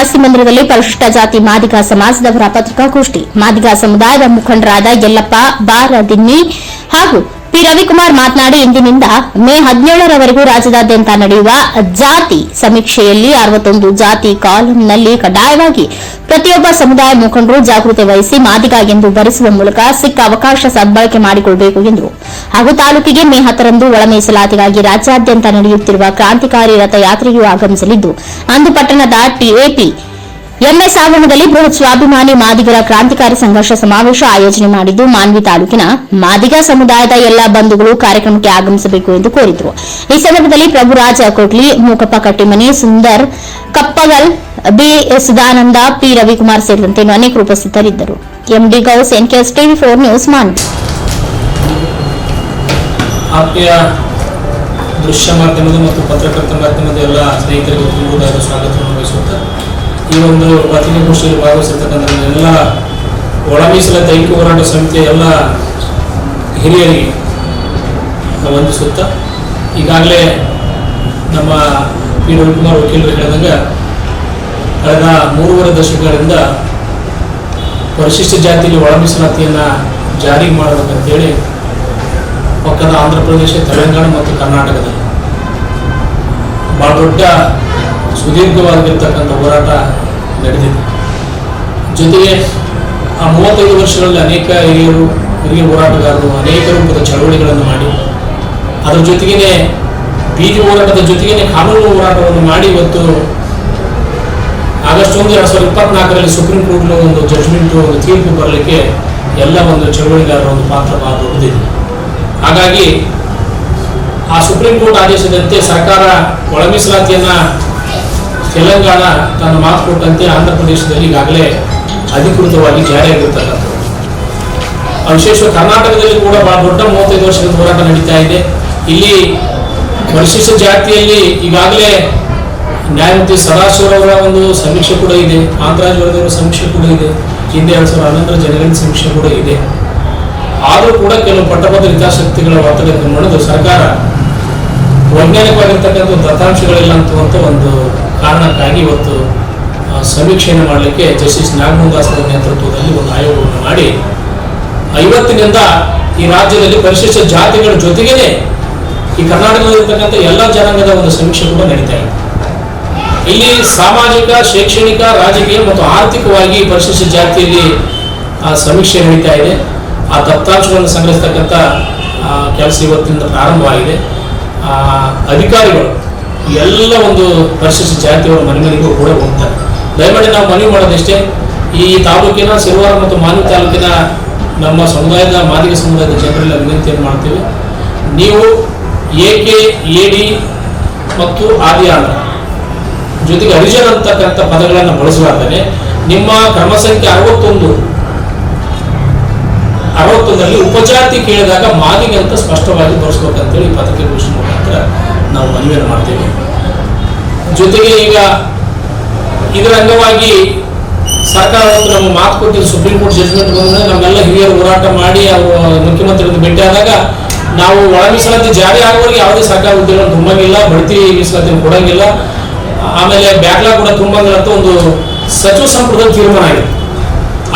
ಪ್ರವಾಸಿ ಮಂದಿರದಲ್ಲಿ ಪರಿಶಿಷ್ಟ ಜಾತಿ ಮಾದಿಗ ಸಮಾಜದವರ ಪತ್ರಿಕಾಗೋಷ್ಠಿ. ಮಾದಿಗ ಸಮುದಾಯದ ಮುಖಂಡರಾದ ಯಲ್ಲಪ್ಪ ಬಾರದಿನ್ನಿ ಹಾಗೂ ಪಿ ರವಿಕುಮಾರ್ ಮಾತನಾಡಿ, ಇಂದಿನಿಂದ ಮೇ ಹದಿನೇಳರವರೆಗೂ ರಾಜ್ಯದಾದ್ಯಂತ ನಡೆಯುವ ಜಾತಿ ಸಮೀಕ್ಷೆಯಲ್ಲಿ ಅರವತ್ತೊಂದು ಜಾತಿ ಕಾಲಂನಲ್ಲಿ ಕಡ್ಡಾಯವಾಗಿ ಪ್ರತಿಯೊಬ್ಬ ಸಮುದಾಯ ಮುಖಂಡರು ಜಾಗೃತಿ ವಹಿಸಿ ಎಂದು ಬರೆಸುವ ಮೂಲಕ ಸಿಕ್ಕ ಅವಕಾಶ ಸದ್ಬಳಕೆ ಮಾಡಿಕೊಳ್ಳಬೇಕು ಎಂದರು. ಹಾಗೂ ತಾಲೂಕಿಗೆ ಮೇ ಹತ್ತರಂದು ಒಳ ಮೀಸಲಾತಿಗಾಗಿ ರಾಜ್ಯಾದ್ಯಂತ ನಡೆಯುತ್ತಿರುವ ಕ್ರಾಂತಿಕಾರಿ ರಥಯಾತ್ರೆಯೂ ಆಗಮಿಸಲಿದ್ದು, ಅಂದು ಪಟ್ಟಣದ ಟಿಎಪಿ ಎಂಎಸ್ ಆವರಣದಲ್ಲಿ ಬೃಹತ್ ಸ್ವಾಭಿಮಾನಿ ಮಾದಿಗರ ಕ್ರಾಂತಿಕಾರಿ ಸಂಘರ್ಷ ಸಮಾವೇಶ ಆಯೋಜನೆ ಮಾಡಿದ್ದು ಮಾನ್ವಿ ತಾಲೂಕಿನ ಮಾದಿಗ ಸಮುದಾಯದ ಎಲ್ಲಾ ಬಂಧುಗಳು ಕಾರ್ಯಕ್ರಮಕ್ಕೆ ಆಗಮಿಸಬೇಕು ಎಂದು ಕೋರಿದರು. ಈ ಸಂದರ್ಭದಲ್ಲಿ ಪ್ರಭುರಾಜ ಕೊಟ್ಲಿ, ಮೂಕಪ್ಪ ಕಟ್ಟಿಮನಿ, ಸುಂದರ್ ಕಪ್ಪಗಲ್, ಬಿ ಸುಧಾನಂದ ಪಿ ರವಿಕುಮಾರ್ ಸೇರಿದಂತೆ ಅನೇಕರು ಉಪಸ್ಥಿತರಿದ್ದರು. MD Ghouse, NKS TV four news Manvi. ದೃಶ್ಯ ಮಾಧ್ಯಮದ ಮತ್ತು ಪತ್ರಕರ್ತ ಮಾಧ್ಯಮದ ಎಲ್ಲ ಸ್ನೇಹಿತರಿಗೆ ಸ್ವಾಗತವನ್ನು ವಹಿಸುತ್ತಾ ಈ ಒಂದು ಪತ್ರಿಕಾಗೋಷ್ಠಿಯಲ್ಲಿ ಭಾಗವಹಿಸಿರ್ತಕ್ಕಂಥ ಎಲ್ಲ ಒಳ ಮೀಸಲಾತಿ ಐಕ್ಯ ಹೋರಾಟ ಸಮಿತಿಯ ಎಲ್ಲ ಹಿರಿಯರಿಗೆ ವಂದಿಸುತ್ತಾ, ಈಗಾಗಲೇ ನಮ್ಮ ಪಿ ರವಿಕುಮಾರ್ ವಕೀಲರು ಹೇಳಿದಾಗ ಕಳೆದ ಮೂರುವರೆ ದಶಕಗಳಿಂದ ಪರಿಶಿಷ್ಟ ಜಾತಿಯಲ್ಲಿ ಒಳ ಮೀಸಲಾತಿಯನ್ನು ಜಾರಿಗೆ ಮಾಡಬೇಕಂತೇಳಿ ಪಕ್ಕದ ಆಂಧ್ರ ಪ್ರದೇಶ, ತೆಲಂಗಾಣ ಮತ್ತು ಕರ್ನಾಟಕದಲ್ಲಿ ಭಾಳ ದೊಡ್ಡ ಸುದೀರ್ಘವಾಗಿರ್ತಕ್ಕಂಥ ಹೋರಾಟ ನಡೆದಿದೆ. ಜೊತೆಗೆ ಆ ಮೂವತ್ತೈದು ವರ್ಷಗಳಲ್ಲಿ ಅನೇಕ ಹಿರಿಯರು, ಹಿರಿಯ ಹೋರಾಟಗಾರರು, ಅನೇಕ ರೂಪದ ಚಳವಳಿಗಳನ್ನು ಮಾಡಿ, ಅದರ ಜೊತೆಗೇನೆ ಬೀದಿ ಹೋರಾಟದ ಜೊತೆಗೇನೆ ಕಾನೂನು ಹೋರಾಟವನ್ನು ಮಾಡಿ ಇವತ್ತು ಆಗಸ್ಟ್ ಒಂದು, ಎರಡು ಸಾವಿರದ ಇಪ್ಪತ್ನಾಲ್ಕರಲ್ಲಿ ಸುಪ್ರೀಂ ಕೋರ್ಟ್ನ ಒಂದು ಜಡ್ಜ್ಮೆಂಟ್ ಒಂದು ತೀರ್ಪು ಬರಲಿಕ್ಕೆ ಎಲ್ಲ ಒಂದು ಚಳವಳಿಗಾರರ ಒಂದು ಪಾತ್ರ ಬಹಳ ಹಾಗಾಗಿ ಆ ಸುಪ್ರೀಂ ಕೋರ್ಟ್ ಆದೇಶದಂತೆ ಸರ್ಕಾರ ಒಳ ಮೀಸಲಾತಿಯನ್ನ ತೆಲಂಗಾಣ ತನ್ನ ಮಾತು ಕೊಟ್ಟಂತೆ ಆಂಧ್ರ ಪ್ರದೇಶದಲ್ಲಿ ಈಗಾಗಲೇ ಅಧಿಕೃತವಾಗಿ ಜಾರಿಯಾಗಿರ್ತಕ್ಕಂಥದ್ದು. ವಿಶೇಷ ಕರ್ನಾಟಕದಲ್ಲಿ ಕೂಡ ಬಹಳ ದೊಡ್ಡ ಮೂವತ್ತೈದು ವರ್ಷದ ಹೋರಾಟ ನಡೀತಾ ಇದೆ. ಇಲ್ಲಿ ಪರಿಶಿಷ್ಟ ಜಾತಿಯಲ್ಲಿ ಈಗಾಗಲೇ ನ್ಯಾಯಮೂರ್ತಿ ಸದಾಶಿವರವರ ಒಂದು ಸಮೀಕ್ಷೆ ಕೂಡ ಇದೆ ಆಂಧ್ರಾಜ್ಯವರದವರ ಸಮೀಕ್ಷೆ ಕೂಡ ಇದೆ, ಹಿಂದೆ ಎರಡ್ ಸಾವಿರದ ಹನ್ನೊಂದರ ಸಮೀಕ್ಷೆ ಕೂಡ ಇದೆ. ಆದರೂ ಕೂಡ ಕೆಲವು ಪಟ್ಟಭದ್ರ ಹಿತಾಸಕ್ತಿಗಳ ಒತ್ತಡಕ್ಕೆ ನಡೆದು ಸರ್ಕಾರ ವೈಜ್ಞಾನಿಕವಾಗಿರ್ತಕ್ಕಂಥ ದತ್ತಾಂಶಗಳಿಲ್ಲ ಅಂತ ಒಂದು ಕಾರಣಕ್ಕಾಗಿ ಇವತ್ತು ಸಮೀಕ್ಷೆಯನ್ನು ಮಾಡಲಿಕ್ಕೆ ಜಸ್ಟಿಸ್ ಅವರ ನೇತೃತ್ವದಲ್ಲಿ ಒಂದು ಆಯೋಗವನ್ನು ಮಾಡಿ ಐವತ್ತಿನಿಂದ ಈ ರಾಜ್ಯದಲ್ಲಿ ಪರಿಶಿಷ್ಟ ಜಾತಿಗಳ ಜೊತೆಗೇನೆ ಈ ಕರ್ನಾಟಕದಲ್ಲಿರ್ತಕ್ಕಂಥ ಎಲ್ಲ ಜನಾಂಗದ ಒಂದು ಸಮೀಕ್ಷೆ ಕೂಡ ನಡೀತಾ ಇದೆ. ಇಲ್ಲಿ ಸಾಮಾಜಿಕ ಶೈಕ್ಷಣಿಕ ರಾಜಕೀಯ ಮತ್ತು ಆರ್ಥಿಕವಾಗಿ ಪರಿಶಿಷ್ಟ ಜಾತಿಯಲ್ಲಿ ಆ, ಸಮೀಕ್ಷೆ ನಡೀತಾ ಇದೆ. ಆ ದತ್ತಾಂಶಗಳನ್ನು ಸಂಗ್ರಹಿಸ್ತಕ್ಕಂಥ ಕೆಲಸ ಇವತ್ತಿನಿಂದ ಪ್ರಾರಂಭವಾಗಿದೆ. ಅಧಿಕಾರಿಗಳು ಎಲ್ಲ ಒಂದು ಪರಿಶಿಷ್ಟ ಜಾತಿಯವರ ಮನೆ ಮನೆಗೂ ಕೂಡ ಹೋಗ್ತಾರೆ. ದಯಮಾಡಿ ನಾವು ಮನವಿ ಮಾಡೋದಷ್ಟೇ, ಈ ತಾಲೂಕಿನ ಸಿರುವಾರ ಮತ್ತು ಮಾನವಿ ತಾಲೂಕಿನ ನಮ್ಮ ಸಮುದಾಯದ, ಮಾದಿಗ ಸಮುದಾಯದ ಜನರಲ್ಲಿ ವಿನಂತಿಯನ್ನು ಮಾಡ್ತೀವಿ. ನೀವು ಎ ಕೆ ಎ ಡಿ ಮತ್ತು ಆಂಧ್ರ ಜೊತೆಗೆ ಹರಿಜನ್ ಅಂತಕ್ಕಂಥ ಪದಗಳನ್ನು ಬಳಸುವಾದರೆ ನಿಮ್ಮ ಕ್ರಮ ಸಂಖ್ಯೆ ಅರವತ್ತೊಂದು, ಅರವತ್ತೊಂದರಲ್ಲಿ ಉಪಜಾತಿ ಕೇಳಿದಾಗ ಮಾದಿಗೆ ಅಂತ ಸ್ಪಷ್ಟವಾಗಿ ಬಳಸ್ಬೇಕಂತೇಳಿ ಪದಕ್ಕೆ ಘೋಷಣೆ ಮುಖಾಂತರ ನಾವು ಮನವಿಯನ್ನು ಮಾಡ್ತೇವೆ. ಜೊತೆಗೆ ಈಗ ಇದರ ಅಂಗವಾಗಿ ಸರ್ಕಾರ ಮಾತು ಕೊಟ್ಟಿದ್ದು ಸುಪ್ರೀಂ ಕೋರ್ಟ್ ಜಡ್ಜ್ಮೆಂಟ್ ಬಂದ್ರೆ ನಮ್ಮೆಲ್ಲ ಹಿರಿಯರು ಹೋರಾಟ ಮಾಡಿ ಅವರು ಮುಖ್ಯಮಂತ್ರಿಗಳನ್ನು ಭೇಟಿ ಆದಾಗ ನಾವು ಒಳ ಮೀಸಲಾತಿ ಜಾರಿ ಆಗುವವರೆಗೆ ಯಾವುದೇ ಸರ್ಕಾರ ಹುದ್ದೆಗಳನ್ನು ತುಂಬಂಗಿಲ್ಲ, ಬಡ್ತಿ ಮೀಸಲಾತಿಯನ್ನು ಕೊಡಂಗಿಲ್ಲ. ಆಮೇಲೆ ಬ್ಯಾಕ್ಲಾಗ್ ಕೂಡ ತುಂಬಂಗಿಲ್ಲ ಅಂತ ಒಂದು ಸಚಿವ ಸಂಪುಟದ ತೀರ್ಮಾನ ಆಗಿದೆ.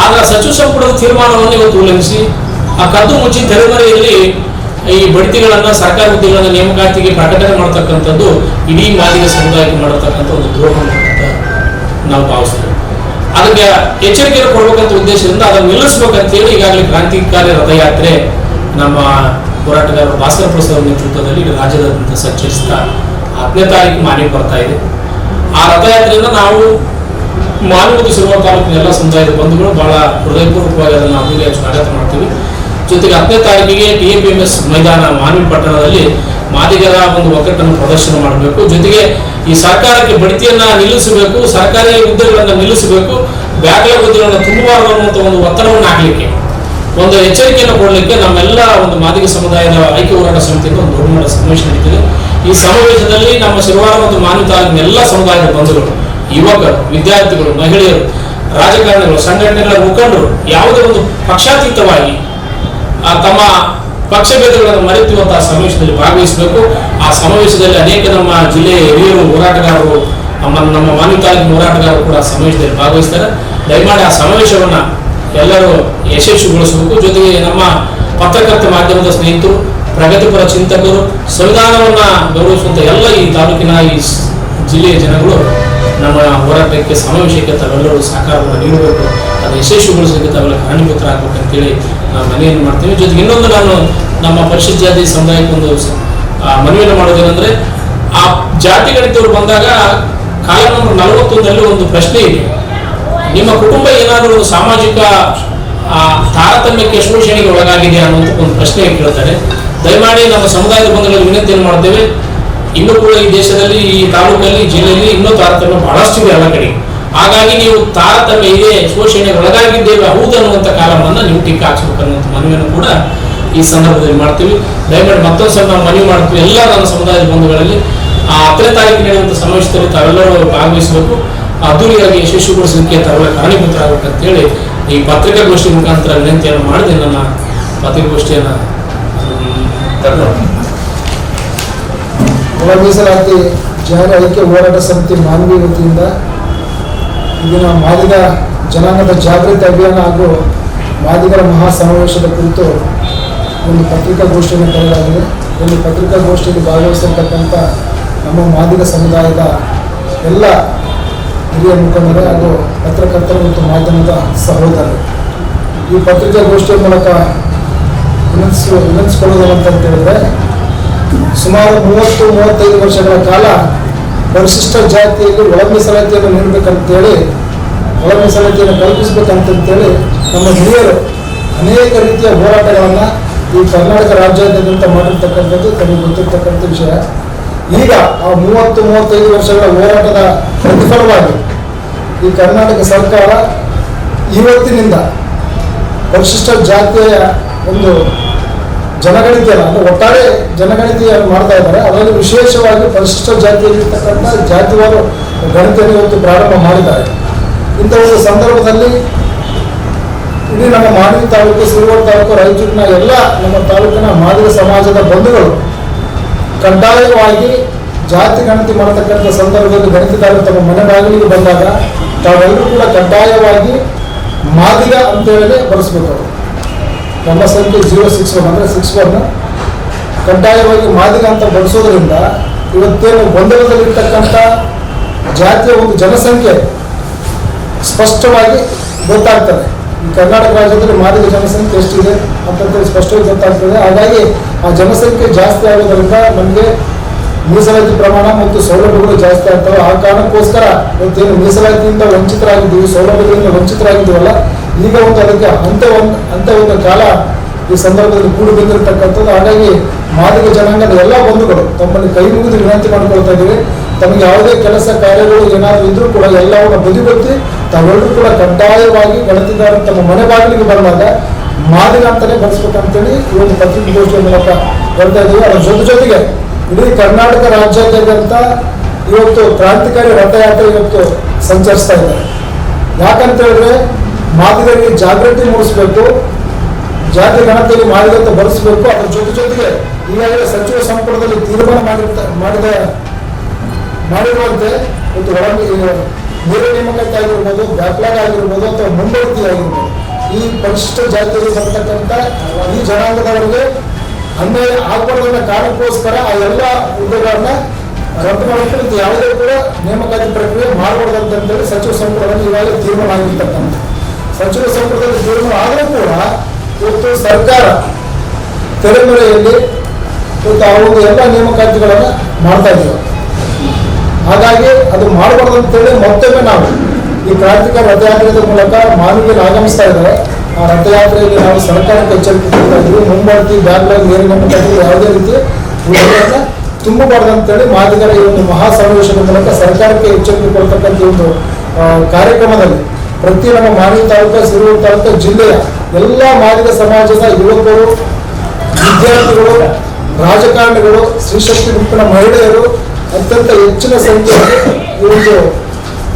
ಆದ್ರೆ ಸಚಿವ ಸಂಪುಟದ ತೀರ್ಮಾನವನ್ನು ಇವತ್ತು ಉಲ್ಲಂಘಿಸಿ, ಆ ಕದ್ದು ಮುಚ್ಚಿ ತೆರೆಮರೆಯಲ್ಲಿ ಈ ಬಡ್ತಿಗಳನ್ನ ಸರ್ಕಾರ ಹುದ್ದೆಗಳನ್ನ ನೇಮಕಾತಿಗೆ ಪ್ರಕಟಣೆ ಮಾಡತಕ್ಕಂಥದ್ದು ಇಡೀ ಮಾದಿಗ ಸಮುದಾಯಕ್ಕೆ ಮಾಡತಕ್ಕಂಥ ಒಂದು ದ್ರೋಹ ಅಂತ ನಾವು ಭಾವಿಸ್ತೇವೆ. ಅದಕ್ಕೆ ಎಚ್ಚರಿಕೆಯನ್ನು ಕೊಡ್ಬೇಕಂತ ಉದ್ದೇಶದಿಂದ ಅದನ್ನು ನಿಲ್ಲಿಸ್ಬೇಕಂತೇಳಿ ಈಗಾಗಲೇ ಕ್ರಾಂತಿಕಾರಿ ರಥಯಾತ್ರೆ ನಮ್ಮ ಹೋರಾಟಗಾರ ಭಾಸ್ಕರ ಪ್ರಸಾದ್ ನೇತೃತ್ವದಲ್ಲಿ ರಾಜ್ಯದಾದ್ಯಂತ ಸಂಚರಿಸ್ತಾ ಹತ್ತನೇ ತಾರೀಕು ಮಾನ್ಯ ಬರ್ತಾ ಇದೆ. ಆ ರಥಯಾತ್ರೆಯಿಂದ ನಾವು ಮಾನವ ಸಿರುವ ತಾಲೂಕಿನ ಎಲ್ಲ ಸಮುದಾಯದ ಬಂಧುಗಳು ಬಹಳ ಹೃದಯಪೂರ್ವಕವಾಗಿ ಅದನ್ನು ಅಭಿವೃದ್ಧಿ ಸ್ವಾಗತ ಮಾಡ್ತೀವಿ. ಜೊತೆಗೆ ಹತ್ತನೇ ತಾರೀಕಿಗೆ T A P M S ಮೈದಾನ ಮಾನವಿ ಪಟ್ಟಣದಲ್ಲಿ ಮಾದಿಗರ ಒಂದು ಒಗ್ಗಟ್ಟನ್ನು ಪ್ರದರ್ಶನ ಮಾಡಬೇಕು. ಜೊತೆಗೆ ಈ ಸರ್ಕಾರಕ್ಕೆ ಬಡ್ತಿಯನ್ನ ನಿಲ್ಲಿಸಬೇಕು, ಸರ್ಕಾರಿ ಹುದ್ದೆಗಳನ್ನು ನಿಲ್ಲಿಸಬೇಕು, ಬ್ಯಾಕ್ಲಾಗ್ ಹುದ್ದೆಗಳನ್ನು ತುಂಬಬಾರದು ಅನ್ನುವಂಥ ಒಂದು ಒತ್ತಡವನ್ನು ಹಾಕಲಿಕ್ಕೆ, ಒಂದು ಎಚ್ಚರಿಕೆಯನ್ನು ಕೊಡಲಿಕ್ಕೆ ನಮ್ಮೆಲ್ಲ ಒಂದು ಮಾದಿಗ ಸಮುದಾಯದ ಐಕ್ಯ ಹೋರಾಟ ಸಮಿತಿಯಿಂದ ಒಂದು ದೊಡ್ಡ ಮಟ್ಟ ಸಮಾವೇಶ ನಡೀತಿದೆ. ಈ ಸಮಾವೇಶದಲ್ಲಿ ನಮ್ಮ ಶಿರವಾರ ಮತ್ತು ಮಾನ್ಯ ತಾಲೂಕಿನ ಎಲ್ಲ ಸಮುದಾಯದ ಬಂಧುಗಳು ಯುವಕರು ವಿದ್ಯಾರ್ಥಿಗಳು, ಮಹಿಳೆಯರು, ರಾಜಕಾರಣಿಗಳು, ಸಂಘಟನೆಗಳ ಮುಖಂಡರು ಯಾವುದೇ ಒಂದು ಪಕ್ಷಾತೀತವಾಗಿ ತಮ್ಮ ಪಕ್ಷಭೇದಗಳನ್ನು ಮರೆತಿರುವಂತಹ ಸಮಾವೇಶದಲ್ಲಿ ಭಾಗವಹಿಸಬೇಕು. ಆ ಸಮಾವೇಶದಲ್ಲಿ ಅನೇಕ ನಮ್ಮ ಜಿಲ್ಲೆಯ ಹಿರಿಯರು, ಹೋರಾಟಗಾರರು, ನಮ್ಮ ನಮ್ಮ ಮಾನ್ಯ ತಾಲೂಕಿನ ಹೋರಾಟಗಾರರು ಕೂಡ ಸಮಾವೇಶದಲ್ಲಿ ಭಾಗವಹಿಸ್ತಾರೆ. ದಯಮಾಡಿ ಆ ಸಮಾವೇಶವನ್ನು ಎಲ್ಲರೂ ಯಶಸ್ವಿಗೊಳಿಸಬೇಕು. ಜೊತೆಗೆ ನಮ್ಮ ಪತ್ರಕರ್ತ ಮಾಧ್ಯಮದ ಸ್ನೇಹಿತರು, ಪ್ರಗತಿಪರ ಚಿಂತಕರು, ಸಂವಿಧಾನವನ್ನು ಗೌರವಿಸುವಂಥ ಎಲ್ಲ ಈ ತಾಲೂಕಿನ ಈ ಜಿಲ್ಲೆಯ ಜನಗಳು ನಮ್ಮ ಹೋರಾಟಕ್ಕೆ ಸಮಾವೇಶಕ್ಕೆ ತಾವೆಲ್ಲರೂ ಸಹಕಾರವನ್ನು ನೀಡಬೇಕು. ಅದು ಯಶಸ್ವಿಗೊಳಿಸಲಿಕ್ಕೆ ತಾವೆಲ್ಲ ಕಾರಣೀಭೂತರಾಗಬೇಕು ಅಂತೇಳಿ ನಾವು ಮನೆಯನ್ನು ಮಾಡ್ತೀವಿ. ಜೊತೆಗೆ ಇನ್ನೊಂದು ನಾನು ನಮ್ಮ ಪರಿಶಿಷ್ಟ ಜಾತಿ ಸಮುದಾಯಕ್ಕೆ ಒಂದು ಸ- ಆ, ಮನವಿಯನ್ನು ಮಾಡೋದೇನೆಂದ್ರೆ ಆ ಜಾತಿ ಬಂದಾಗ ಕಾಲ ನಂಬರ್ ನಲವತ್ತೊಂದರಲ್ಲಿ ಒಂದು ಪ್ರಶ್ನೆ ಇದೆ. ನಿಮ್ಮ ಕುಟುಂಬ ಏನಾದರೂ ಸಾಮಾಜಿಕ ತಾರತಮ್ಯಕ್ಕೆ ಶೋಷಣೆಗೆ ಒಳಗಾಗಿದೆ ಅನ್ನುವಂಥ ಒಂದು ಪ್ರಶ್ನೆ ಕೇಳ್ತಾರೆ. ದಯಮಾಡಿ ನಮ್ಮ ಸಮುದಾಯದ ಬಂಧುಗಳಲ್ಲಿ ವಿನಂತಿಯನ್ನು ಮಾಡ್ತೇವೆ. ಇನ್ನೂ ಕೂಡ ಈ ದೇಶದಲ್ಲಿ, ಈ ತಾಲೂಕಲ್ಲಿ, ಜಿಲ್ಲೆಯಲ್ಲಿ ಇನ್ನೂ ತಾರತಮ್ಯ ಬಹಳಷ್ಟಿದೆ ಎಲ್ಲ ಕಡೆ. ಹಾಗಾಗಿ ನೀವು ತಾರತಮ್ಯ ಇದೆ, ಶೋಷಣೆಗೆ ಒಳಗಾಗಿದ್ದೇವೆ, ಹೌದು ಅನ್ನುವಂಥ ಕಾಲವನ್ನು ನೀವು ಟೀಕೆ ಹಾಕ್ಸ್ಬೇಕು ಅನ್ನುವಂಥ ಮನವಿಯನ್ನು ಕೂಡ ಈ ಸಂದರ್ಭದಲ್ಲಿ ಮಾಡ್ತೀವಿ. ದಯಮಾಡಿ ಮತ್ತೊಂದು ಸಲ ನಾವು ಮನವಿ ಮಾಡ್ತೀವಿ ಎಲ್ಲ ನನ್ನ ಸಮುದಾಯದ ಬಂಧುಗಳಲ್ಲಿ. ಆ ಹತ್ತನೇ ತಾರೀಕು ನಡೆಯುವಂಥ ಸಮಾವೇಶದಲ್ಲಿ ತಾವೆಲ್ಲರೂ ಭಾಗವಹಿಸಬೇಕು. ಅದ್ದೂರಿಯಾಗಿ ಯಶಸ್ವಿಗೊಳಿಸಲಿಕ್ಕೆ ತಾವೆಲ್ಲ ಕಾರಣೀಭೂತರಾಗಬೇಕು ಅಂತೇಳಿ ಈ ಪತ್ರಿಕಾಗೋಷ್ಠಿ ಮುಖಾಂತರ ವಿನಂತಿಯನ್ನು ಮಾಡಿದೆ. ನನ್ನ ಪತ್ರಿಕಾಗೋಷ್ಠಿಯನ್ನು ಒಳ ಮೀಸಲಾತಿ ಐಕ್ಯ ಹೋರಾಟ ಸಮಿತಿ ಮಾನವೀಯ ವತಿಯಿಂದ ಇಂದಿನ ಮಾದಿಗ ಜನಾಂಗದ ಜಾಗೃತಿ ಅಭಿಯಾನ ಹಾಗೂ ಮಾದಿಗರ ಮಹಾ ಸಮಾವೇಶದ ಕುರಿತು ಒಂದು ಪತ್ರಿಕಾಗೋಷ್ಠಿಯನ್ನು ಕರೆಯಲಾಗಿದೆ. ಒಂದು ಪತ್ರಿಕಾಗೋಷ್ಠಿಯಲ್ಲಿ ಭಾಗವಹಿಸಿರ್ತಕ್ಕಂಥ ನಮ್ಮ ಮಾದಿಗ ಸಮುದಾಯದ ಎಲ್ಲ ಹಿರಿಯ ಮುಖಂಡರು ಹಾಗೂ ಪತ್ರಕರ್ತರು ಮತ್ತು ಮಾಧ್ಯಮದ ಸಹೋದರರು. ಈ ಪತ್ರಿಕಾಗೋಷ್ಠಿಯ ಮೂಲಕ ವಿನಂತಿಸ ವಿನಂತಿಸಿಕೊಳ್ಳೋದಂತ ಹೇಳಿದ್ರೆ ಸುಮಾರು ಮೂವತ್ತು, ಮೂವತ್ತೈದು ವರ್ಷಗಳ ಕಾಲ ಪರಿಶಿಷ್ಟ ಜಾತಿಯಲ್ಲಿ ಒಳ ಮೀಸಲಾತಿಯನ್ನು ನೀಡಬೇಕಂತೇಳಿ ಒಳ ಮೀಸಲಾತಿಯನ್ನು ಕಲ್ಪಿಸಬೇಕಂತಂತೇಳಿ ನಮ್ಮ ಹಿರಿಯರು ಅನೇಕ ರೀತಿಯ ಹೋರಾಟಗಳನ್ನು ಈ ಕರ್ನಾಟಕ ರಾಜ್ಯಾದ್ಯಂತ ಮಾಡಿರ್ತಕ್ಕಂಥದ್ದು ತಮಗೆ ಗೊತ್ತಿರ್ತಕ್ಕಂಥ ವಿಷಯ. ಈಗ ಆ ಮೂವತ್ತು, ಮೂವತ್ತೈದು ವರ್ಷಗಳ ಹೋರಾಟದ ಪ್ರತಿಫಲವಾಗಿ ಈ ಕರ್ನಾಟಕ ಸರ್ಕಾರ ಇವತ್ತಿನಿಂದ ಪರಿಶಿಷ್ಟ ಜಾತಿಯ ಒಂದು ಜನಗಣತಿಯನ್ನು ಒಟ್ಟಾರೆ ಜನಗಣತಿಯನ್ನು ಮಾಡ್ತಾ ಇದ್ದಾರೆ, ಅದರಲ್ಲಿ ವಿಶೇಷವಾಗಿ ಪರಿಶಿಷ್ಟ ಜಾತಿಯಲ್ಲಿರ್ತಕ್ಕಂಥ ಜಾತಿವಾರು ಗಣತಿಯನ್ನು ಇವತ್ತು ಪ್ರಾರಂಭ ಮಾಡಿದ್ದಾರೆ. ಇಂಥ ಒಂದು ಸಂದರ್ಭದಲ್ಲಿ ಇಡೀ ನಮ್ಮ ಮಾನವಿ ತಾಲೂಕು ಸಿರುಗೋಡು ತಾಲೂಕು, ರಾಯಚೂರಿನ ಎಲ್ಲ ನಮ್ಮ ತಾಲೂಕಿನ ಮಾದರಿ ಸಮಾಜದ ಬಂಧುಗಳು ಕಡ್ಡಾಯವಾಗಿ ಜಾತಿ ಗಣತಿ ಮಾಡತಕ್ಕಂಥ ಸಂದರ್ಭದಲ್ಲಿ ಗಣತಿದಾರರು ತಮ್ಮ ಮನೆ ಬಾಗಿಲಿಗೆ ಬಂದಾಗ ತಾವೆಲ್ಲರೂ ಕೂಡ ಕಡ್ಡಾಯವಾಗಿ ಮಾದಿಗ ಅಂತೇಳಿ ಬರೆಸ್ಬೇಕು ನಮ್ಮ ಸಂಖ್ಯೆ ಜೀರೋ ಸಿಕ್ಸ್ ಒನ್ ಅಂದರೆ ಸಿಕ್ಸ್ ಒನ್ ಕಡ್ಡಾಯವಾಗಿ ಮಾದಿಗ ಅಂತ ಬಳಸೋದ್ರಿಂದ ಇವತ್ತೇನು ಗೊಂದಲದಲ್ಲಿರ್ತಕ್ಕಂಥ ಜಾತಿಯ ಒಂದು ಜನಸಂಖ್ಯೆ ಸ್ಪಷ್ಟವಾಗಿ ಗೊತ್ತಾಗ್ತದೆ. ಕರ್ನಾಟಕ ರಾಜ್ಯದಲ್ಲಿ ಮಾದಿಗ ಜನಸಂಖ್ಯೆ ಎಷ್ಟಿದೆ ಅಂತಂತೇಳಿ ಸ್ಪಷ್ಟವಾಗಿ ಗೊತ್ತಾಗ್ತದೆ. ಹಾಗಾಗಿ ಆ ಜನಸಂಖ್ಯೆ ಜಾಸ್ತಿ ಆಗೋದರಿಂದ ನಮಗೆ ಮೀಸಲಾತಿ ಪ್ರಮಾಣ ಮತ್ತು ಸೌಲಭ್ಯಗಳು ಜಾಸ್ತಿ ಆಗ್ತವೆ. ಆ ಕಾರಣಕ್ಕೋಸ್ಕರ ಇವತ್ತೇನು ಮೀಸಲಾತಿಯಿಂದ ವಂಚಿತರಾಗಿದ್ದೀವಿ, ಸೌಲಭ್ಯಗಳಿಂದ ವಂಚಿತರಾಗಿದ್ದೀವಲ್ಲ ಈಗ ಒಂದು ಅದಕ್ಕೆ ಅಂತ ಒಂದು ಅಂತ ಒಂದು ಕಾಲ ಈ ಸಂದರ್ಭದಲ್ಲಿ ಕೂಡಿ ಬಂದಿರತಕ್ಕಂಥದ್ದು. ಹಾಗಾಗಿ ಮಾದಿಗ ಜನಾಂಗದ ಎಲ್ಲ ಬಂಧುಗಳು ತಮ್ಮಲ್ಲಿ ಕೈ ಮುಗಿದು ವಿನಂತಿ ಮಾಡ್ಕೊಳ್ತಾ ಇದ್ದೀವಿ. ತಮಗೆ ಯಾವುದೇ ಕೆಲಸ ಕಾರ್ಯಗಳು ಏನಾದರೂ ಇದ್ರೂ ಕೂಡ ಎಲ್ಲವನ್ನು ಬದಿಗೊತ್ತಿ ತಾವೆಲ್ಲರೂ ಕೂಡ ಕಡ್ಡಾಯವಾಗಿ ಗಣತಿದಾರರು ತಮ್ಮ ಮನೆ ಬಾಗಿಲಿಗೆ ಬಂದಾಗ ಮಾದಿಗ ಅಂತಲೇ ಬಳಸ್ಬೇಕಂತೇಳಿ ಈ ಒಂದು ಪತ್ರಿಕಾಗೋಷ್ಠಿಯ ಮೂಲಕ ಬರ್ತಾ ಇದ್ದೀವಿ. ಅದರ ಜೊತೆ ಜೊತೆಗೆ ಇಡೀ ಕರ್ನಾಟಕ ರಾಜ್ಯಾದ್ಯಂತ ಇವತ್ತು ಕ್ರಾಂತಿಕಾರಿ ರಥಯಾತ್ರೆ ಇವತ್ತು ಸಂಚರಿಸ್ತಾ ಇದ್ದಾರೆ. ಯಾಕಂತ ಹೇಳಿದ್ರೆ ಮಾದಿಗರಿಗೆ ಜಾಗೃತಿ ಮೂಡಿಸಬೇಕು, ಜಾತಿ ಗಣತಿಯಲ್ಲಿ ಮಾಡಿದಂತ ಬರೆಸಬೇಕು, ಅದರ ಜೊತೆ ಜೊತೆಗೆ ಈಗಾಗಲೇ ಸಚಿವ ಸಂಪುಟದಲ್ಲಿ ತೀರ್ಮಾನ ಮಾಡಿರ್ತ, ಮಾಡಿದ, ಮಾಡಿರುವಂತೆ ಒಂದು ಒಳ ನೇರ ನೇಮಕಾತಿ ಆಗಿರ್ಬೋದು, ಬ್ಯಾಕ್ಲಾಗ್ ಆಗಿರ್ಬೋದು ಅಥವಾ ಮುಂಬಡ್ತಿ ಆಗಿರ್ಬೋದು, ಈ ಪರಿಶಿಷ್ಟ ಜಾತಿಯಲ್ಲಿ ಬರ್ತಕ್ಕಂಥ ಈ ಜನಾಂಗದವರಿಗೆ ಅನ್ಯಾಯ ಆಗಬಾರ್ದು ಅನ್ನೋ ಕಾರಣಕ್ಕೋಸ್ಕರ ಆ ಎಲ್ಲ ಹುದ್ದೆಗಳನ್ನ ರದ್ದು ಮತ್ತು ಯಾವುದೇ ಕೂಡ ನೇಮಕಾತಿ ಪ್ರಕ್ರಿಯೆ ಮಾಡಬಾರ್ದು ಅಂತಂದ್ರೆ ಸಚಿವ ಸಂಪುಟದಲ್ಲಿ ಈಗಾಗಲೇ ತೀರ್ಮಾನ ಆಗಿರ್ತಕ್ಕಂಥ ಸಚಿವ ಸಂಪುಟದಲ್ಲಿ ಜೀವನ ಆದರೂ ಕೂಡ ಇವತ್ತು ಸರ್ಕಾರ ತೆರೆಮರೆಯಲ್ಲಿ ಇವತ್ತು ಆ ಒಂದು ಎಲ್ಲ ನೇಮಕಾತಿಗಳನ್ನು ಮಾಡ್ತಾ ಇದ್ದೀವಿ. ಹಾಗಾಗಿ ಅದು ಮಾಡಬಾರ್ದು ಅಂತೇಳಿ ಮತ್ತೊಮ್ಮೆ ನಾವು ಈ ಕಾರ್ತಿಕ ರಥಯಾತ್ರೆಯ ಮೂಲಕ ಮಾನವಿಗೆ ಆಗಮಿಸ್ತಾ ಇದ್ದಾರೆ. ಆ ರಥಯಾತ್ರೆಯಲ್ಲಿ ನಾವು ಸರ್ಕಾರಕ್ಕೆ ಎಚ್ಚರಿಕೆ ಇದ್ದೀವಿ. ಮುಂಬಡ್ತಿ ಬ್ಯಾಕ್ಲಾಗ್ ನೀರಿನ ಮಟ್ಟದಲ್ಲಿ ಯಾವುದೇ ರೀತಿ ಹುದ್ದೆಗಳನ್ನ ತುಂಬಬಾರ್ದು ಅಂತೇಳಿ ಮಾದಿಗರ ಈ ಒಂದು ಮಹಾ ಸಮಾವೇಶದ ಮೂಲಕ ಸರ್ಕಾರಕ್ಕೆ ಎಚ್ಚರಿಕೆ ಕೊಡ್ತಕ್ಕಂಥ ಒಂದು ಕಾರ್ಯಕ್ರಮದಲ್ಲಿ ಪ್ರತಿ ನಮ್ಮ ಮಾನವಿ ತಾಲೂಕು, ಸಿರೂರು ಜಿಲ್ಲೆಯ ಎಲ್ಲ ಮಾದಿಗ ಸಮಾಜದ ಯುವಕರು, ವಿದ್ಯಾರ್ಥಿಗಳು, ರಾಜಕಾರಣಿಗಳು ಶ್ರೀಶಕ್ತಿ ಗುಂಪಿನ ಮಹಿಳೆಯರು, ಅತ್ಯಂತ ಹೆಚ್ಚಿನ ಸಂಖ್ಯೆಯಲ್ಲಿ ಈ ಒಂದು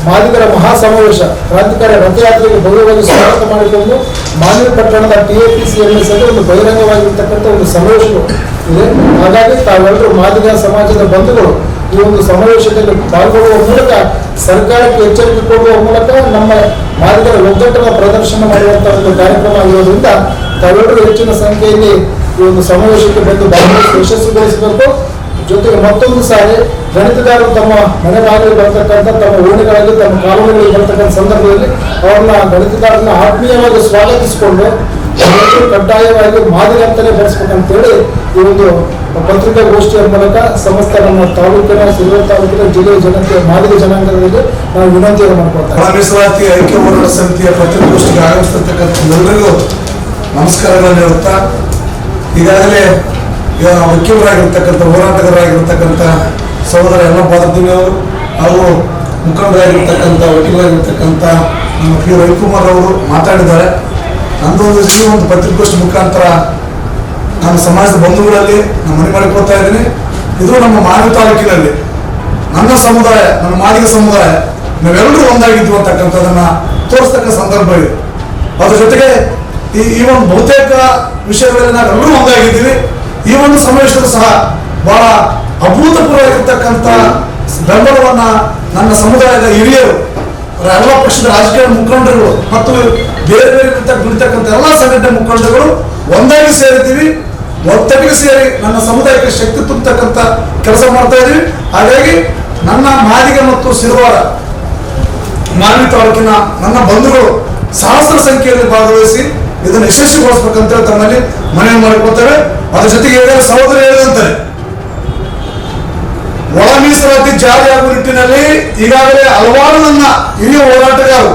ಮಾದಿಗರ ಮಹಾ ಸಮಾವೇಶ ಕ್ರಾಂತಿಕಾರಿ ರಥಯಾತ್ರೆಗೆ ಭವ್ಯವಾಗಿ ಸ್ವಾಗತ ಮಾಡಿಕೊಂಡು ಮಾನವ ಪಟ್ಟಣದ T A P C M S ಅಲ್ಲಿ ಒಂದು ಬಹಿರಂಗವಾಗಿರ್ತಕ್ಕಂಥ ಒಂದು ಸಮಾವೇಶಗಳು ಇದೆ. ಹಾಗಾಗಿ ತಾವೆಲ್ಲರೂ ಮಾದಿಗ ಸಮಾಜದ ಬಂಧುಗಳು ಈ ಒಂದು ಸಮಾವೇಶದಲ್ಲಿ ಪಾಲ್ಗೊಳ್ಳುವ ಮೂಲಕ ಸರ್ಕಾರಕ್ಕೆ ಎಚ್ಚರಿಕೆ ಕೊಡುವ ಮೂಲಕ ನಮ್ಮ ಮಾರ್ಗದ ಒಗ್ಗಟ್ಟನ್ನು ಪ್ರದರ್ಶನ ಮಾಡುವಂತಹ ಒಂದು ಕಾರ್ಯಕ್ರಮ ಆಗಿರೋದ್ರಿಂದ ತಾವೆಲ್ಲರೂ ಹೆಚ್ಚಿನ ಸಂಖ್ಯೆಯಲ್ಲಿ ಈ ಒಂದು ಸಮಾವೇಶಕ್ಕೆ ಬಂದು ಭಾಗವಹಿಸಿ ಯಶಸ್ವಿಗೊಳಿಸಬೇಕು. ಜೊತೆಗೆ ಮತ್ತೊಂದು ಸಾರಿ ಗಣಿತಗಾರರು ತಮ್ಮ ಮನೆ ಬಾಗಿಲು ಬರ್ತಕ್ಕಂಥ ತಮ್ಮ ಓಣಿಗಳಲ್ಲಿ ತಮ್ಮ ಕಾಲೋನಿಗಳಿಗೆ ಬರ್ತಕ್ಕಂಥ ಸಂದರ್ಭದಲ್ಲಿ ಅವರನ್ನ ಗಣಿತಗಾರರನ್ನ ಆತ್ಮೀಯವಾಗಿ ಸ್ವಾಗತಿಸಿಕೊಂಡು ಕಡ್ಡಾಯವಾಗಿ ಮಾದರಿ ಅಂತಲೇ ಬೆಳೆಸ್ಬೇಕಂತೇಳಿ ಈ ಒಂದು ಪತ್ರಿಕಾಗೋಷ್ಠಿಯ ಮೂಲಕ ಸಮಸ್ತ ನಮ್ಮ ತಾಲೂಕಿನ ಸಿರಿಯೂರು ತಾಲೂಕಿನ ಜಿಲ್ಲೆಯ ಜನತೆ, ಮಾದರಿ ಜನಾಂಗದಲ್ಲಿ ನಾವು ವಿನಂತಿಯನ್ನು ಮಾಡ್ಕೊಳ್ತಾ ಮೀಸಲಾತಿ ಐಕ್ಯ ಹೋರಾಟ ಸಮಿತಿಯ ಪತ್ರಿಕಾಗೋಷ್ಠಿಗೆ ಆಗಮಿಸ್ತಕ್ಕಂಥ ಎಲ್ಲರಿಗೂ ನಮಸ್ಕಾರಗಳನ್ನು ಹೇಳುತ್ತಾ, ಈಗಾಗಲೇ ಈಗ ವಕೀಲರಾಗಿರ್ತಕ್ಕಂಥ ಹೋರಾಟಗಾರರಾಗಿರ್ತಕ್ಕಂಥ ಸಹೋದರ ಎಲ್ಲ ಅವರು ಹಾಗೂ ಮುಖಂಡರಾಗಿರ್ತಕ್ಕಂಥ, ವಕೀಲರಾಗಿರ್ತಕ್ಕಂಥ ನಮ್ಮ ಪಿ ರವಿಕುಮಾರ್ ಅವರು ಮಾತಾಡಿದ್ದಾರೆ. ನಂದೊಂದು ಈ ಒಂದು ಪತ್ರಿಕೋಷ್ಠಿ ಮುಖಾಂತರ ನಮ್ಮ ಸಮಾಜದ ಬಂಧುಗಳಲ್ಲಿ ನಾನು ಮನೆ ಮಾಡಿಕೊಳ್ತಾ ಇದ್ದೀನಿ. ಇದು ನಮ್ಮ ಮಾನವ ತಾಲೂಕಿನಲ್ಲಿ. ನನ್ನ ಸಮುದಾಯ, ನನ್ನ ಮಾದಿಗ ಸಮುದಾಯ, ನಾವೆಲ್ಲರೂ ಒಂದಾಗಿದ್ವು ಅಂತಕ್ಕಂಥದ್ದನ್ನ ತೋರಿಸ್ತಕ್ಕ ಸಂದರ್ಭ ಇದೆ. ಅದ್ರ ಜೊತೆಗೆ ಈ ಈ ಒಂದು ಬಹುತೇಕ ವಿಷಯಗಳಲ್ಲಿ ನಾವೆಲ್ಲರೂ ಒಂದಾಗಿದ್ದೀವಿ. ಈ ಒಂದು ಸಮಾವೇಶದಲ್ಲೂ ಸಹ ಬಹಳ ಅಭೂತಪೂರ್ವವಾಗಿರ್ತಕ್ಕಂಥ ಬೆಂಬಲವನ್ನ ನನ್ನ ಸಮುದಾಯದ ಹಿರಿಯರು ಎಲ್ಲ ಪಕ್ಷದ ರಾಜಕೀಯ ಮುಖಂಡರು ಮತ್ತು ಬೇರೆ ಬೇರೆ ಅಂತ ದುಡಿತಕ್ಕಂಥ ಎಲ್ಲ ಸಂಘಟನೆ ಮುಖಂಡರುಗಳು ಒಂದಾಗಿ ಸೇರಿದ್ದೀವಿ ಒತ್ತಟ್ಟಿಗೆ ಸೇರಿ ನನ್ನ ಸಮುದಾಯಕ್ಕೆ ಶಕ್ತಿ ತುಂಬತಕ್ಕಂಥ ಕೆಲಸ ಮಾಡ್ತಾ ಇದೀವಿ ಹಾಗಾಗಿ ನನ್ನ ಮಾದಿಗ ಮತ್ತು ಸಿರುವಾರ ಮಾನವಿ ತಾಲೂಕಿನ ನನ್ನ ಬಂಧುಗಳು ಸಹಸ್ರ ಸಂಖ್ಯೆಯಲ್ಲಿ ಭಾಗವಹಿಸಿ ಇದನ್ನು ಯಶಸ್ವಿಗೊಳಿಸ್ಬೇಕಂತ ತಮ್ಮಲ್ಲಿ ಮನವಿ ಮಾಡಿಕೊಳ್ತೇವೆ ಅದ್ರ ಜೊತೆಗೆ ಸಹೋದರಿ ಹೇಳಿದಂತೆ ಒಳ ಮೀಸಲಾತಿ ಜಾರಿಯಾಗುವ ನಿಟ್ಟಿನಲ್ಲಿ ಈಗಾಗಲೇ ಹಲವಾರು ನನ್ನ ಹಿರಿಯ ಹೋರಾಟಗಾರರು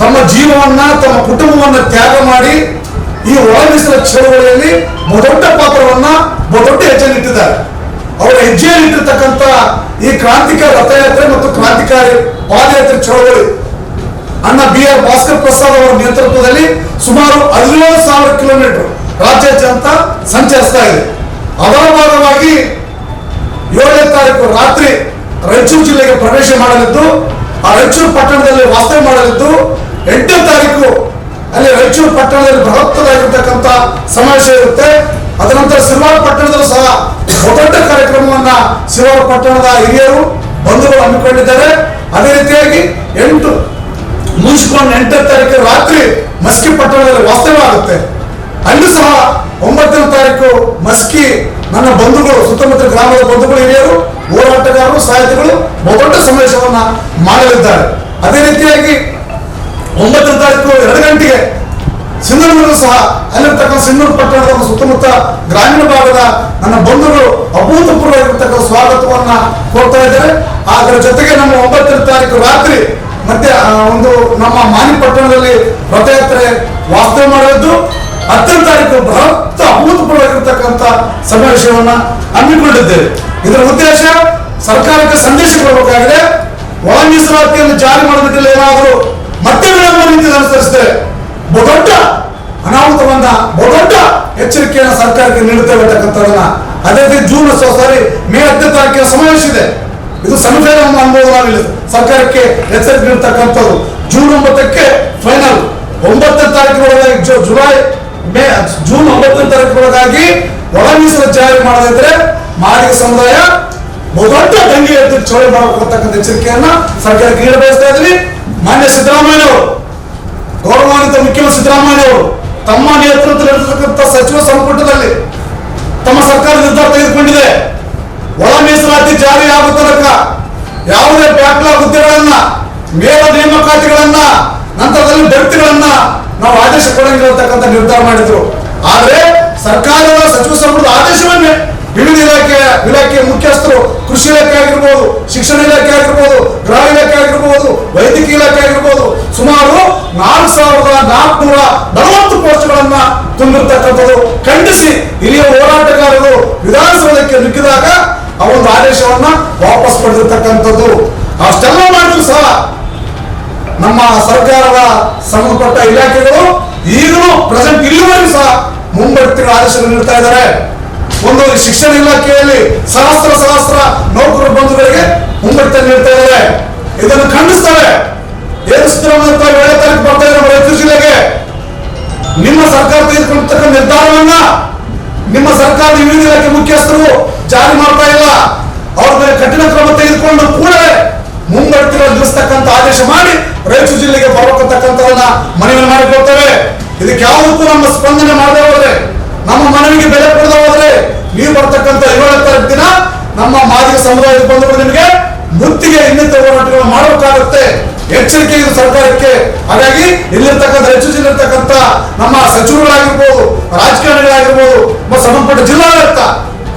ತಮ್ಮ ಜೀವವನ್ನ, ತಮ್ಮ ಕುಟುಂಬವನ್ನ ತ್ಯಾಗ ಮಾಡಿ ಈ ಒಳ ಮೀಸಲ ಚಳುವಳಿಯಲ್ಲಿ ಬಹುದೊಡ್ಡ ಪಾತ್ರವನ್ನ ಬಹುದೊಡ್ಡ ಹೆಜ್ಜೆಯಲ್ಲಿಟ್ಟಿದ್ದಾರೆ ಅವರ ಹೆಜ್ಜೆಯಲ್ಲಿಟ್ಟಿರ್ತಕ್ಕಂಥ ಈ ಕ್ರಾಂತಿಕಾರಿ ರಥಯಾತ್ರೆ ಮತ್ತು ಕ್ರಾಂತಿಕಾರಿ ಪಾದಯಾತ್ರೆ ಚಳುವಳಿ, ಅಣ್ಣ ಬಿ ಆರ್ ಭಾಸ್ಕರ್ ಪ್ರಸಾದ್ ಅವರ ನೇತೃತ್ವದಲ್ಲಿ ಸುಮಾರು ಹದಿನೇಳು ಸಾವಿರ ಕಿಲೋಮೀಟರ್ ರಾಜ್ಯಾದ್ಯಂತ ಸಂಚರಿಸ್ತಾ ಇದೆ. ಅದರ ಭಾಗವಾಗಿ ಏಳನೇ ತಾರೀಕು ರಾತ್ರಿ ರಾಯಚೂರು ಜಿಲ್ಲೆಗೆ ಪ್ರವೇಶ ಮಾಡಲಿದ್ದು, ಆ ರಾಯಚೂರು ಪಟ್ಟಣದಲ್ಲಿ ವಾಸ್ತವ್ಯ ಮಾಡಲಿದ್ದು, ಎಂಟನೇ ತಾರೀಕು ಅಲ್ಲಿ ರಾಯಚೂರು ಪಟ್ಟಣದಲ್ಲಿ ಬೃಹತ್ತದಾಗಿರ್ತಕ್ಕಂಥ ಸಮಾವೇಶ ಇರುತ್ತೆ. ಅದನಂತರ ಸಿರ್ವಾರ ಪಟ್ಟಣದಲ್ಲೂ ಸಹ ದೊಡ್ಡ ಕಾರ್ಯಕ್ರಮವನ್ನ ಸಿರ್ವಾರ ಪಟ್ಟಣದ ಹಿರಿಯರು, ಬಂಧುಗಳು ಹಮ್ಮಿಕೊಂಡಿದ್ದಾರೆ. ಅದೇ ರೀತಿಯಾಗಿ ಎಂಟು, ಮುಗಿಸಿಕೊಂಡು ಎಂಟನೇ ತಾರೀಕು ರಾತ್ರಿ ಮಸ್ಕಿ ಪಟ್ಟಣದಲ್ಲಿ ವಾಸ್ತವ್ಯ ಆಗುತ್ತೆ. ಅಲ್ಲಿ ಸಹ ಒಂಬತ್ತನೇ ತಾರೀಕು ಮಸ್ಕಿ ನನ್ನ ಬಂಧುಗಳು ಸುತ್ತಮುತ್ತ ಗ್ರಾಮದ ಬಂಧುಗಳು ಹಿರಿಯರು, ಹೋರಾಟಗಾರರು, ಸಾಹಿತಿಗಳು ಬಹುದೊಡ್ಡ ಸಮಾವೇಶವನ್ನ ಮಾಡಲಿದ್ದಾರೆ. ಅದೇ ರೀತಿಯಾಗಿ ಒಂಬತ್ತನೇ ತಾರೀಕು ಎರಡು ಗಂಟೆಗೆ ಸಿಂಧನೂರು ಸಹ ಅಲ್ಲಿರ್ತಕ್ಕಂಥ ಸಿಂಧೂರು ಪಟ್ಟಣದ ಸುತ್ತಮುತ್ತ ಗ್ರಾಮೀಣ ಭಾಗದ ನನ್ನ ಬಂಧುಗಳು ಅಭೂತಪೂರ್ವವಾಗಿರ್ತಕ್ಕಂಥ ಸ್ವಾಗತವನ್ನ ಕೊಡ್ತಾ ಇದ್ದಾರೆ. ಅದರ ಜೊತೆಗೆ ನಮ್ಮ ಒಂಬತ್ತನೇ ತಾರೀಕು ರಾತ್ರಿ ಮತ್ತೆ ಒಂದು ನಮ್ಮ ಮಾನಿ ಪಟ್ಟಣದಲ್ಲಿ ರಥಯಾತ್ರೆ ವಾಸ್ತವ ಮಾಡಲಿದ್ದು ಹತ್ತನೇ ತಾರೀಕು ಬೃಹತ್ ಅಭೂತಪೂರ್ವವಾಗಿರ್ತಕ್ಕಂಥ ಸಮಾವೇಶವನ್ನ ಹಮ್ಮಿಕೊಂಡಿದ್ದೇವೆ. ಇದರ ಉದ್ದೇಶ ಸರ್ಕಾರಕ್ಕೆ ಸಂದೇಶ ಕೊಡಬೇಕಾಗಿದೆ. ಒಳ ಮೀಸಲಾತಿಯನ್ನು ಜಾರಿ ಮಾಡೋದಕ್ಕಿಲ್ಲ ಏನಾದರೂ ಮತ್ತೆ ವಿಳಂಬ ನೀತಿ ಅನುಸರಿಸಿದೆ ಬಹುದೊಡ್ಡ ಅನಾಹುತವನ್ನ, ಬಹುದೊಡ್ಡ ಎಚ್ಚರಿಕೆಯನ್ನು ಸರ್ಕಾರಕ್ಕೆ ನೀಡುತ್ತೇವೆ ಅಂತಕ್ಕಂಥದನ್ನ ಅದೇ ರೀತಿ ಜೂನ್ ಸಾರಿ ಮೇ ಹತ್ತನೇ ತಾರೀಕಿನ ಸಮಾವೇಶ ಇದೆ. ಇದು ಸೆಮಿಫೈನಲ್ ಅನುಭವ ಸರ್ಕಾರಕ್ಕೆ ಎಚ್ಚರಿಕೆ ನೀಡತಕ್ಕಂಥದ್ದು ಜೂನ್ ಒಂಬತ್ತಕ್ಕೆ ಫೈನಲ್ ಒಂಬತ್ತನೇ ತಾರೀಕು ಜುಲೈ ಮೇ, ಜೂನ್ ಒಂಬತ್ತನೇ ತಾರೀಕೊಳಗಾಗಿ ಒಳ ಮೀಸಲು ಜಾರಿ ಮಾಡದಿದ್ರೆ ಮಾದಿಗ ಸಮುದಾಯ ಬಹುದೊಡ್ಡ ದಂಗೆ ಎದ್ದು ಚೋಳಿ ಮಾಡಬೇಕು ಎಚ್ಚರಿಕೆಯನ್ನ ಸರ್ಕಾರಕ್ಕೆ ನೀಡ ಬಯಸ್ತಾ ಇದ್ದೀನಿ. ಮಾನ್ಯ ಸಿದ್ದರಾಮಯ್ಯ ಅವರು ಗೌರವಾನ್ವಿತ ಮುಖ್ಯಮಂತ್ರಿ ಸಿದ್ದರಾಮಯ್ಯ ಅವರು ತಮ್ಮ ನೇತೃತ್ವದಲ್ಲಿರ್ತಕ್ಕಂಥ ಸಚಿವ ಸಂಪುಟದಲ್ಲಿ ತಮ್ಮ ಸರ್ಕಾರ ನಿರ್ಧಾರ ತೆಗೆದುಕೊಂಡಿದೆ. ಒಳ ಮೀಸಲಾತಿ ಜಾರಿ ಆಗುವ ತನಕ ಯಾವುದೇ ಬ್ಯಾಕ್ಲಾಗ್ ಹುದ್ದೆಗಳನ್ನ ಮೇಲ ನೇಮಕಾತಿಗಳನ್ನ ನಂತರದಲ್ಲಿ ಬಡ್ತಿಗಳನ್ನ ನಾವು ಆದೇಶ ಕೊಡಂಗಿಲ್ಲ ಅಂತಕ್ಕಂಥ ನಿರ್ಧಾರ ಮಾಡಿದ್ರು. ಆದ್ರೆ ಸರ್ಕಾರದ ಸಚಿವ ಸಂಪುಟದ ಆದೇಶವನ್ನೇ ವಿವಿಧ ಇಲಾಖೆ, ಇಲಾಖೆಯ ಮುಖ್ಯಸ್ಥರು ಕೃಷಿ ಇಲಾಖೆ ಆಗಿರ್ಬೋದು, ಶಿಕ್ಷಣ ಇಲಾಖೆ ಆಗಿರ್ಬೋದು ಗೃಹ ಇಲಾಖೆ ಆಗಿರ್ಬೋದು, ವೈದ್ಯಕೀಯ ಇಲಾಖೆ ಆಗಿರ್ಬೋದು ಸುಮಾರು ನಾಲ್ಕು ಸಾವಿರದ ನಾಲ್ಕುನೂರ ನಲವತ್ತು ಪೋಸ್ಟ್ಗಳನ್ನ ತುಂಬಿರ್ತಕ್ಕಂಥದ್ದು ಖಂಡಿಸಿ ಹಿರಿಯ ಹೋರಾಟಗಾರರು ವಿಧಾನಸೌಧಕ್ಕೆ ನುಗ್ಗಿದಾಗ ಆ ಒಂದು ಆದೇಶವನ್ನ ವಾಪಸ್ ಪಡೆದಿರ್ತಕ್ಕಂಥದ್ದು. ಅಷ್ಟೆಲ್ಲ ಮಾಡಿದ್ರು ಸಹ ನಮ್ಮ ಸರ್ಕಾರದ ಸಂಬಂಧಪಟ್ಟ ಇಲಾಖೆಗಳು ಈಗಲೂ ಪ್ರೆಸೆಂಟ್ ಇಲ್ಲಿವರೆಗೂ ಸಹ ಮುಂಬಡ್ತಿರೋ ಆದೇಶ ನೀಡ್ತಾ ಇದ್ದಾರೆ. ಒಂದು ಶಿಕ್ಷಣ ಇಲಾಖೆಯಲ್ಲಿ ಸಹಸ್ರ ಸಹಸ್ರ ನೌಕರ ಬಂಧುಗಳಿಗೆ ಮುಂಬಡ್ತಿ ನೀಡ್ತಾ ಇದ್ದಾರೆ. ಇದನ್ನು ಖಂಡಿಸ್ತಾರೆ ಬರ್ತಾ ಇರೋ ರೈತರು ಜಿಲ್ಲೆಗೆ. ನಿಮ್ಮ ಸರ್ಕಾರ ತೆಗೆದುಕೊಂಡಿರ್ತಕ್ಕ ನಿರ್ಧಾರವನ್ನ ನಿಮ್ಮ ಸರ್ಕಾರದ ವಿವಿಧ ಇಲಾಖೆ ಮುಖ್ಯಸ್ಥರು ಜಾರಿ ಮಾಡ್ತಾ ಇಲ್ಲ. ಅವ್ರ ಮೇಲೆ ಕಠಿಣ ಕ್ರಮ ತೆಗೆದುಕೊಂಡು ಕೂಡಲೇ ಮುಂಗಡ್ತಿರೋ ನಿಲ್ಲಿಸ್ತಕ್ಕಂಥ ಆದೇಶ ಮಾಡಿ ರಾಯಚೂರು ಜಿಲ್ಲೆಗೆ ಬರಬೇಕಂತಕ್ಕಂಥದನ್ನ ಮನವಿ ಮಾಡಿಕೊಳ್ತೇವೆ ಇದಕ್ಕೆ ಯಾವುದಕ್ಕೂ ನಮ್ಮ ಸ್ಪಂದನೆ ಮಾಡದೆ ಹೋದ್ರೆ, ನಮ್ಮ ಮನವಿಗೆ ಬೆಲೆ ಕೊಡದೆ ಹೋದ್ರೆ ನೀವು ಬರ್ತಕ್ಕಂಥ ಏಳನೇ ದಿನ ನಮ್ಮ ಮಾದಿಗ ಸಮುದಾಯದ ಬಂದವರು ನಿಮಗೆ ಮುತ್ತಿಗೆ ಇನ್ನಿತರ ಹೋರಾಟಗಳು ಮಾಡಬೇಕಾಗುತ್ತೆ. ಎಚ್ಚರಿಕೆ ಇದು ಸರ್ಕಾರಕ್ಕೆ. ಹಾಗಾಗಿ ಇಲ್ಲಿರ್ತಕ್ಕಂಥ ರಾಯಚೂರು ಜಿಲ್ಲೆ ಇರ್ತಕ್ಕಂಥ ನಮ್ಮ ಸಚಿವರುಗಳಾಗಿರ್ಬೋದು, ರಾಜಕಾರಣಿಗಳಾಗಿರ್ಬೋದು ಸಂಬಂಧಪಟ್ಟ ಜಿಲ್ಲಾಡಳಿತ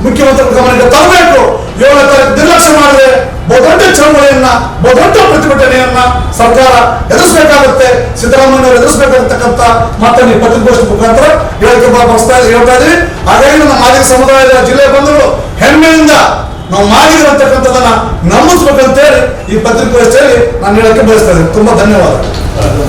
ಮುಖ್ಯಮಂತ್ರಿಗಳ ಗಮನಕ್ಕೆ ತರಬೇಕು. ತಾರೀಕು ನಿರ್ಲಕ್ಷ್ಯ ಮಾಡಿದ್ರೆ ಬಹುದೊಡ್ಡ ಚಳವಳಿಯನ್ನ ಬಹುದೊಡ್ಡ ಪ್ರತಿಭಟನೆಯನ್ನ ಸರ್ಕಾರ ಎದುರಿಸಬೇಕಾಗುತ್ತೆ. ಸಿದ್ದರಾಮಯ್ಯ ಅವರು ಎದುರಿಸಬೇಕಾಗಿರ್ತಕ್ಕಂಥ ಮಾತನ್ನು ಪತ್ರಿಕೋಷ್ಠಿ ಮುಖಾಂತರ ಹೇಳಿಕೆ ಬರ್ಸ್ತಾ ಹೇಳ್ತಾ ಇದೀವಿ ಹಾಗಾಗಿ ನಮ್ಮ ಮಾದಿಗ ಸಮುದಾಯದ ಜಿಲ್ಲೆ ಬಂಧುಗಳು, ಹೆಮ್ಮೆಯಿಂದ ನಾವು ಮಾಡಿದ್ರು ಅಂತಕ್ಕಂಥದ್ದನ್ನ ನಂಬಿಸ್ಬೇಕಂತೇಳಿ ಈ ಪತ್ರಿಕೋಷ್ಠಿಯಲ್ಲಿ ನಾನು ಹೇಳಕ್ಕೆ ಬಯಸ್ತಾ ಇದ್ದೀನಿ. ತುಂಬಾ ಧನ್ಯವಾದ.